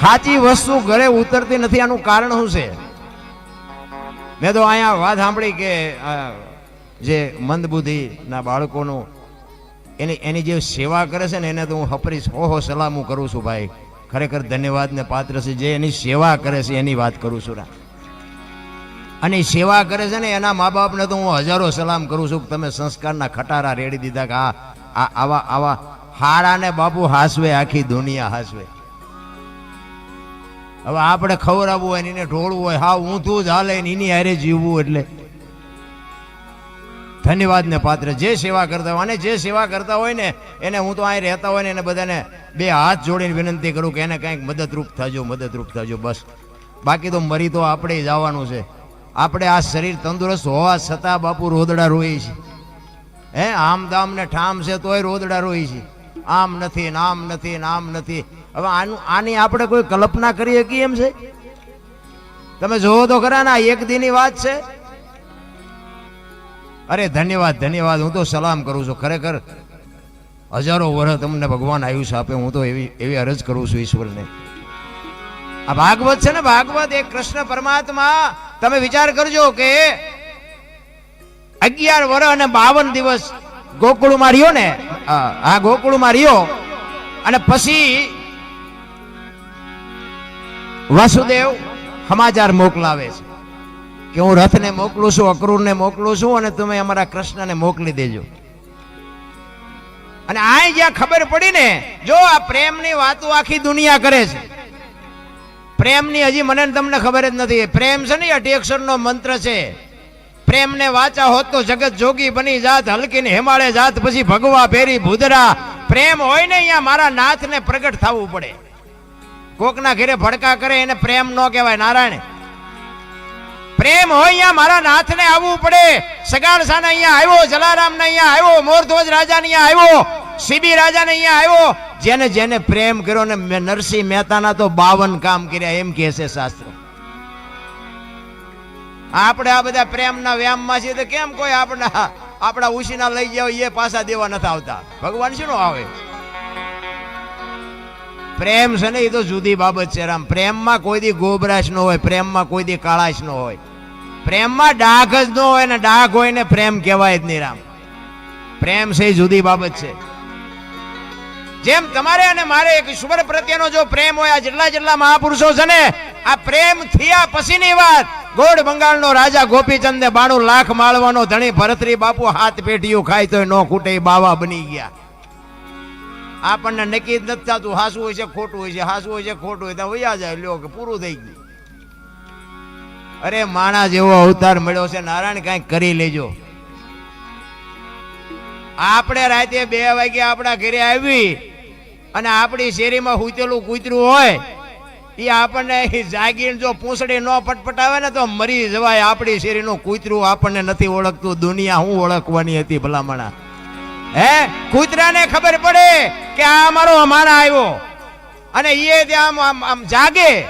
સાચી વસ્તુ ઘરે ઉતરતી નથી, આનું કારણ શું છે? મેં તો અહીંયા વાત સાંભળી કે જે મંદબુદ્ધિના બાળકોનું એની એની જે સેવા કરે છે ને, એને તો હું હપરીશ હો હો સલામ હું કરું છું ભાઈ. ખરેખર ધન્યવાદને પાત્ર છે, જે એની સેવા કરે છે, એની વાત કરું છું રા. અને સેવા કરે છે ને, એના મા બાપને તો હું હજારો સલામ કરું છું કે તમે સંસ્કારના ખટારા રેડી દીધા કે આ આવા આવા હાડાને બાપુ હાસવે, આખી દુનિયા હાસવે. હવે આપણે ખવડાવવું હોય એને ઢોળવું હોય, હા, ઊંધું જ હાલે ને એની હારે જીવવું એટલે. ધન્યવાદને પાત્ર. જે સેવા કરતા હોય, અને જે સેવા કરતા હોય ને, એને હું તો અહીં રહેતા હોય ને એને બધાને બે હાથ જોડીને વિનંતી કરું કે એને કંઈક મદદરૂપ થજો મદદરૂપ થજો, બસ. બાકી તો મરી તો આપણે જવાનું છે. આપણે આ શરીર તંદુરસ્ત હોવા છતાં બાપુ રોદડા રોઈ છે. હે આમ દામ ને ઠામ છે તોય રોદડા રોઈ છે. આમ નથી નામ નથી નામ નથી. હવે આનું, આની આપણે કોઈ કલ્પના કરી શકીએ એમ છે? તમે જોવો તો ખરા ના એક દીની વાત છે. અરે ધન્યવાદ ધન્યવાદ, હું તો સલામ કરું છું. ખરેખર હજારો વર્ષ તમને ભગવાન આયુષ્ય આપે, હું તો એવી એવી અરજ કરું છું ઈશ્વરને. આ ભાગવત છે ને ભાગવત, એ કૃષ્ણ પરમાત્મા, તમે વિચાર કરજો કે અગિયાર વર્ષ અને બાવન દિવસ ગોકુળમાં રહ્યો ને આ ગોકુળમાં રહ્યો અને પછી વાસુદેવ સમાચાર મોકલાવે છે કે હું રથને મોકલું છું, અક્રૂરને મોકલું છું અને તમે અમારા કૃષ્ણને મોકલી દેજો. અને આ જ્યાં ખબર પડી ને, જો આ પ્રેમની વાતો આખી દુનિયા કરે છે. પ્રેમની હજી મને તમને ખબર જ નથી પ્રેમ છે ને અઢી અક્ષરનો મંત્ર છે. પ્રેમને વાચા હોત તો જગત જોગી બની જાત, હલકીને હેમાળે જાત, પછી ભગવા ભેરી ભૂદરા. પ્રેમ હોય ને અહીંયા મારા નાથને પ્રગટ થવું પડે. કોકના ઘેરે ભડકા કરે એને પ્રેમ ન કહેવાય, નારાયણ. પ્રેમ હોય અહીંયા મારા નાથને આવવું પડે. સગાણસાને અહીંયા આવ્યો, જલારામને અહીંયા આવ્યો મોરધ્વજ રાજાને અહીંયા આવ્યો, સીબી રાજાને અહીંયા આવ્યો. જેને જેને પ્રેમ કર્યો ને નરસિંહ મહેતાના તો બાવન કામ કર્યા, એમ કહે છે શાસ્ત્રો. આપણે આ બધા પ્રેમના વ્યામમાં છીએ તો કેમ કોઈ આપણા આપણા ઉશીના લઈ જાવ એ પાછા દેવા નથી આવતા? ભગવાન શું આવે? પ્રેમ છે ને એ તો જુદી બાબત છે, રામ. પ્રેમમાં કોઈ દી ગોબરાશ ન હોય, પ્રેમમાં કોઈ દી કાળાશ ન હોય. પ્રેમમાં ડાઘ જ ન હોય ને ડાઘ હોય ને પ્રેમ કહેવાય જ નહીં, રામ. પ્રેમ છે જુદી બાબત છે. જેમ તમારે અને મારે એક ઈશ્વર પ્રત્યેનો જો પ્રેમ હોય, આ જેટલા જેટલા મહાપુરુષો છે ને, આ પ્રેમ થયા પછીની વાત. ગોળ બંગાળનો રાજા ગોપીચંદે બાણું લાખ માળવાનો ધણી ભરતરી બાપુ હાથ પેઢીઓ ખાય તોય નો ખૂટે બાવા બની ગયા. આપણને નક્કી જ નથી થતું હાસું હોય છે ખોટું હોય છે હાસું હોય છે ખોટું હોય, ત્યાં વયા જાય, લ્યો કે પૂરું થઈ ગયું. અરે માણા જેવો અવતાર મળ્યો છે, નારાયણ કાંઈક કરી લેજો. આપણે રાતે બે વાગે આપણા ઘરે આવી અને આપણી શેરીમાં હુતેલું કૂતરું હોય એ આપણને જાગીને જો પૂંછડી ન પટપટાવે ને તો મરી જવાય. આપણી શેરીનું કૂતરું આપણને નથી ઓળખતું. દુનિયા હું ઓળખવાની હતી ભલામણા. હે? કૂતરાને ખબર પડે કે આ અમારો અમારા આવ્યો. અને એ ત્યાં આમ આમ જાગે.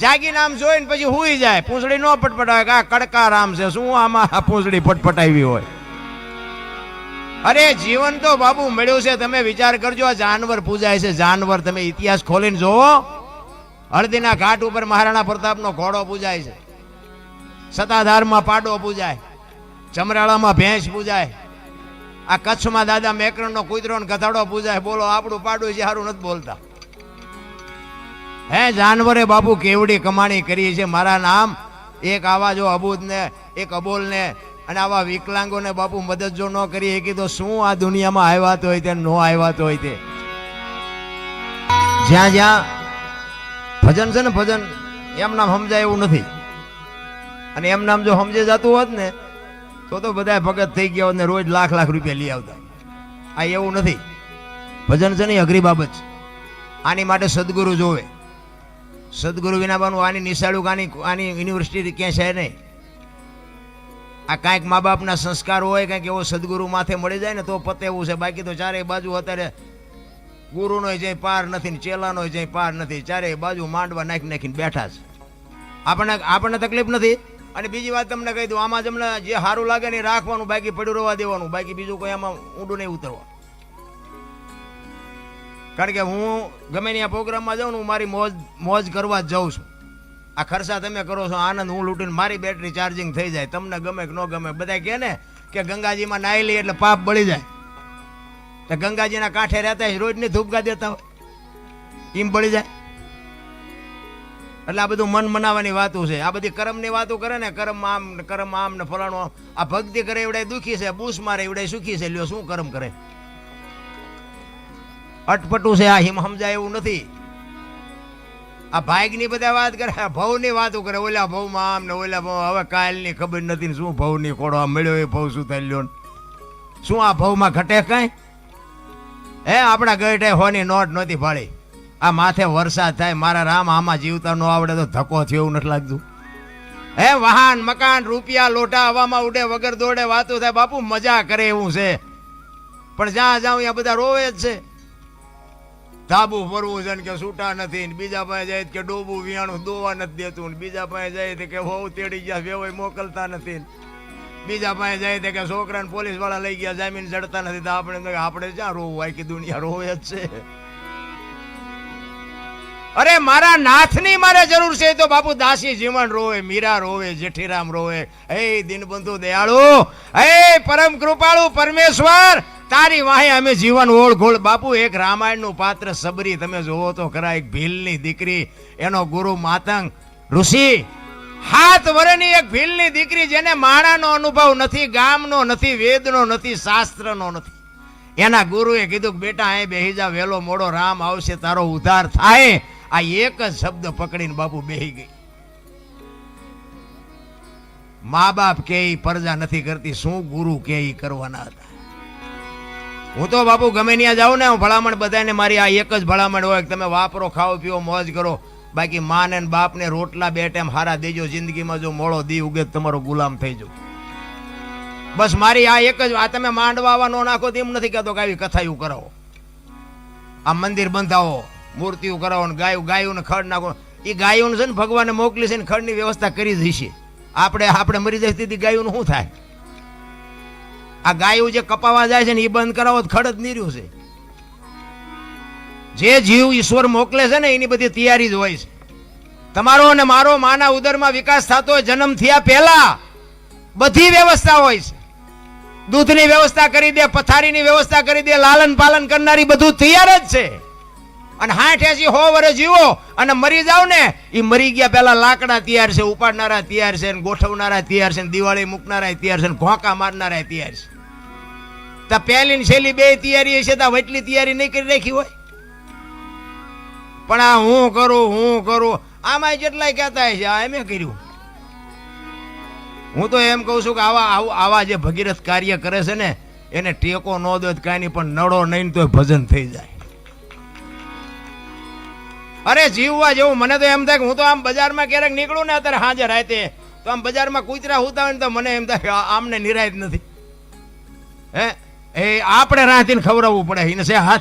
જાગીને આમ જોઈને પછી હુઈ જાય. પૂંછડી ન પટપટાવે કે આ કડકા રામ છે. શું આમાં પૂંછડી પટપટાવી હોય? અરે, જીવન તો બાબુ મળ્યું છે. તમે વિચાર કરજો, આ જાનવર પૂજાય છે. જાનવર, તમે ઇતિહાસ ખોલીને જોવો. હળદીના ઘાટ ઉપર મહારાણા પ્રતાપનો ઘોડો પૂજાય છે. સતાધારમાં પાડો પૂજાય. ચમરાળામાં ભેંસ પૂજાય. આ કચ્છમાં દાદા મેકરણનો કૂતરો ગધાડો પૂજાય. બોલો, આપણું પાડું છે સારું નથી બોલતા. હે જાનવરે બાપુ, કેવડી કમાણી કરી છે. મારા નામ એક આવા જો અબૂતને એક અબોલને અને આવા વિકલાંગોને બાપુ મદદ જો ન કરી શકી તો શું આ દુનિયામાં આવ્યા તો હોય તે, ન આવ્યા તો હોય તે? જ્યાં જ્યાં ભજન છે ને ભજન, એમ નામ સમજાય એવું નથી. અને એમ નામ જો સમજે જતું હોત ને, તો તો બધા ભગત થઈ ગયા હોત ને રોજ લાખ લાખ રૂપિયા લઈ આવતા. આ એવું નથી. ભજન છે ને અઘરી બાબત છે. આની માટે સદગુરુ જોવે. સદગુરુ વિના બાનું આની નિશાળું આની આની યુનિવર્સિટી ક્યાં છે નહીં. આ કાંઈક મા બાપના સંસ્કાર હોય, કાંઈક એવો સદગુરુ માથે મળી જાય ને, તો પતે એવું છે. બાકી તો ચારેય બાજુ અત્યારે ગુરુનો જય પાર નથી ને ચેલાનો જય પાર નથી, ચારેય બાજુ માંડવા નાખી નાખીને બેઠા છે. આપણને આપણને તકલીફ નથી? અને બીજી વાત તમને કહી દઉં, આમાં તમને જે સારું લાગે ને રાખવાનું, બાકી પડ્યું રહેવા દેવાનું, બાકી બીજું કોઈ આમાં ઊંડું નહીં ઉતરવા. કારણ કે હું ગમે ત્યાં પ્રોગ્રામમાં જાઉં ને હું મારી મોજ મોજ કરવા જ જાઉં છું. આ ખર્ચા તમે કરો છો, આનંદ, હું લૂંટીને મારી બેટરી ચાર્જિંગ થઈ જાય, તમને ગમે કે ન ગમે બધા કહે ને કે ગંગાજીમાં નાહી લઈએ એટલે પાપ બળી જાય. તો ગંગાજીના કાંઠે રહેતા હોય, રોજની ધૂપગા દેતા હોય. એમ બળી જાય. એટલે આ બધું મન મનાવવાની વાતો છે. આ બધી કર્મની વાતો કરે ને, કર્મ આમ કર્મ આમ ને, ફલાણું આમ. આ ભક્તિ કરે એવડે દુઃખી છે, બૂસ મારે એવડે સુખી છે. લ્યો, શું કર્મ કરે? અટપટું છે, આ હિમ સમજાય એવું નથી. આ ભાઈની બધા વાત કરે ભવની વાતો કરે. ઓલા ભવમાં આમ ને ઓલા ભવ હવે કાલની ખબર નથી શું ભવની ખોડો મળ્યો એ ભવ શું થઈ લ્યો શું આ ભવમાં ઘટે કાંઈ? હે, આપણા ગઢે હોની નોટ નહોતી ભાળી આ માથે વરસાદ થાય, મારા રામ આમાં જીવતા ન આવડે તો ધક્કો થયો એવું નથી લાગતું. હે, વાહન, મકાન, રૂપિયા લોટા હવામાં ઉડે, વગર દોડે વાતો થાય, બાપુ મજા કરે એવું છે. પણ જ્યાં જાઉં ત્યાં બધા રોવે જ છે. ધાબુ ફરવું છે કે છૂટા નથી ને બીજા પાસે જાય કે ડોબું, વિયાણું દોવા નથી દેતું ને બીજા પાસે જાય કે હોવ તેડી ગયા વેવાય મોકલતા નથી બીજા પાસે જાય તો કે છોકરાને પોલીસવાળા લઈ ગયા, જામીન ચડતા નથી, તો આપણે આપણે ક્યાં રોવું? આખી દુનિયા રોવે જ છે. અરે, મારા નાથની મારે જરૂર છે તો બાપુ દાસી જીવન રોવે, મીરા રોવે, જેઠીરામ રોવે. હે, દિનબંધુ દયાળુ, હે, પરમ કૃપાળુ પરમેશ્વર, તારી વાહે અમે જીવન ઓળઘોળ. બાપુ, એક રામાયણનું પાત્ર સબરી, તમે જોવો તો ખરા, એક ભીલની દીકરી, એનો ગુરુ માતંગ ઋષિ હાથ વરેની એક ભીલની દીકરી જેને માણાનો અનુભવ નથી, ગામનો નથી, વેદનો નથી, શાસ્ત્રનો નથી. એના ગુરુએ કીધું બેટા, અહીં બેહી જા, વેલો મોડો, રામ આવશે, તારો ઉદ્ધાર થાય. આ એક જ શબ્દ પકડીને બાપુ બેહી ગઈ. મા બાપ કે એ પરજા નથી કરતી, શું ગુરુ કે કરવાના હતા? હું તો બાપુ ગમે ત્યાં જાઉં ને, હું ભલામણ બધાને મારી આ એક જ ભલામણ હોય તમે વાપરો, ખાઓ, પીઓ, મોજ કરો. બાકી માને ને બાપને રોટલા બે ટાઈમ હારા દેજો, જિંદગીમાં જો મોળો દી ઉગે તમારો ગુલામ થઈ જો બસ મારી આ એક જ આ તમે માંડવા નો નાખો તો એમ નથી કહેતો કે આવી કથાયું કરાવો. આ મંદિર બંધાવો, મૂર્તિઓ કરાવો ને ગાયું ગાયું ને ખડ નાખો. એ ગાયું છે ને ભગવાને મોકલી છે ને ખડની વ્યવસ્થા કરી દઈશે આપણે આપણે મરી જાય તેથી ગાયું શું થાય? આ ગાયું જે કપાવા જાય છે ને એ બંધ કરાવો ખડ જ નીર્યું છે. જે જીવ ઈશ્વર મોકલે છે ને, એની બધી તૈયારી જ હોય છે. તમારો અને મારો માના ઉદરમાં વિકાસ થતો હોય, જન્મ થયા પહેલા બધી વ્યવસ્થા હોય છે. દૂધની વ્યવસ્થા કરી દે, પથારીની વ્યવસ્થા કરી દે, લાલન પાલન કરનારી બધું તૈયાર જ છે. અને હાઠ એસી હો વર્ષ જીવો અને મરી જાવ ને એ મરી ગયા પહેલા લાકડા તૈયાર છે, ઉપાડનારા તૈયાર છે ગોઠવનારા તૈયાર છે દિવાળી મૂકનારા તૈયાર છે ઘોંકા મારનારા તૈયાર છે. તો પહેલી ને બે તૈયારી હશે તો વટલી તૈયારી નહીં કરી રાખી હોય. પણ આ હું કરું હું કરું? આમાં જેટલાય કહેતા છે, આ એમે કર્યું. હું તો એમ કહું છું કે આવા આવા જે ભગીરથ કાર્ય કરે છે ને, એને ટેકો ન દો કાંઈ નહીં, પણ નડો નહીં તો ભજન થઈ જાય. અરે જીવવા જેવું, મને તો એમ થાય કે હું તો આમ બજારમાં ક્યારેક નીકળું ને અત્યારે હાજર રાતે, તો આમ બજારમાં કૂતરા હોતા હોય ને તો મને એમ થાય આમને નિરાયત નથી. હે? એ આપણે રાતીને ખવડાવવું પડે એને છે હાથ.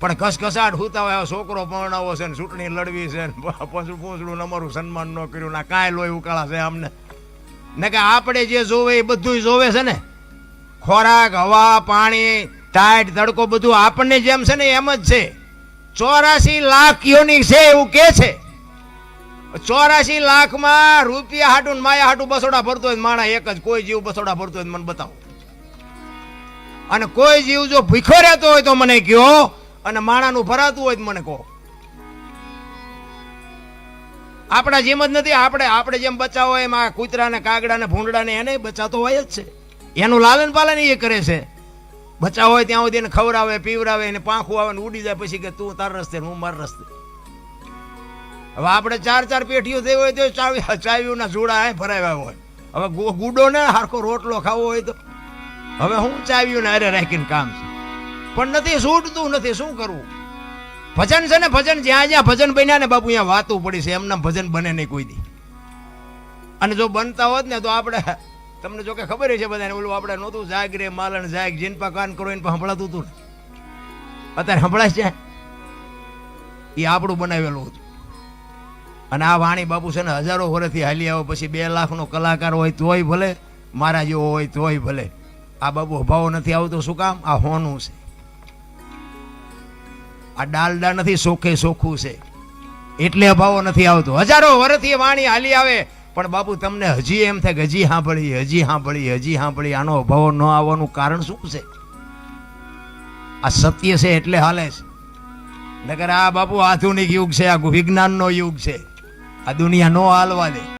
પણ ઘસઘસાટ હુતા હોય છોકરો પરણાવો છે ને ચૂંટણી લડવી છે ને પછું પૂછડું અમારું સન્માન ન કર્યું ના કાંઈ લોહી ઉકાળા છે અમને ને કે આપણે જે જોવે એ બધું જોવે છે ને. ખોરાક, હવા, પાણી, ટાઈટ, તડકો બધું આપણને જેમ છે ને એમ જ છે. ચોરાસી લાખ યોની છે એવું કે છે. ચોરાસી લાખમાં રૂપિયા હાટું માયા હાટું બસોડા ભરતો હોય માણા એક જ, કોઈ જીવ બસોડા ભરતો હોય મને બતાવો. અને કોઈ જીવ જો ભીખો રહેતો હોય તો મને કયો અને માણાનું ભરાતું હોય તો મને કહો. આપણા જેમ જ નથી, આપણે આપણે જેમ બચાવો એમ આ કૂતરાને, કાગડાને, ભૂંડડાને એને બચાતો હોય જ છે. એનું લાલન પાલન એ કરે છે. બચાવ હોય ત્યાં સુધી એને ખવડાવે, પીવડાવે, એને પાંખું આવે ને ઉડી જાય પછી કે તું તાર રસ્તે હું મારા રસ્તે. હવે આપણે ચાર ચાર પેઠીઓ થઈ હોય તો ચાવી ચાવીઓના જોડા ભરાવ્યા હોય. હવે ગુડો ને હારખો રોટલો ખાવો હોય તો. હવે હું ચાવીઓને અરે રાખીને કામ છે. પણ નથી છૂટતું, નથી, શું કરવું ભજન છે ને, ભજન જ્યાં જ્યાં ભજન બન્યા ને બાપુ, અહીંયા વાતું પડી છે એમના ભજન બને નહીં કોઈ દી. અને જો બનતા હોત ને, તો આપણે, તમને જો કે ખબર છે બધાને, ઓલું આપણે નહોતું જાગ રે, માલણ જાગ જીનપા કાન કરો, એને સંભળાતું હતું અત્યારે સંભળાય છે? એ આપણું બનાવેલું હતું. અને આ વાણી બાપુ છે ને, હજારો વર્ષથી હાલી આવે, પછી બે લાખનો કલાકાર હોય તોય ભલે, મારા જેવો હોય તોય ભલે. આ બાબુ ભાવ નથી આવતો, શું કામ? આ હોનું છે. આ ડાલડા નથી સોખે સોખું છે. એટલે અભાવો નથી આવતો. હજારો વર્ષથી વાણી હાલી આવે, પણ બાપુ તમને હજી એમ થાય કે હજી સાંભળી હજી સાંભળી હજી સાંભળી આનો અભાવો ન આવવાનું કારણ શું છે? આ સત્ય છે એટલે હાલે છે. નગર આ બાપુ આધુનિક યુગ છે, આ વિજ્ઞાનનો યુગ છે. આ દુનિયા નો હાલવા દે.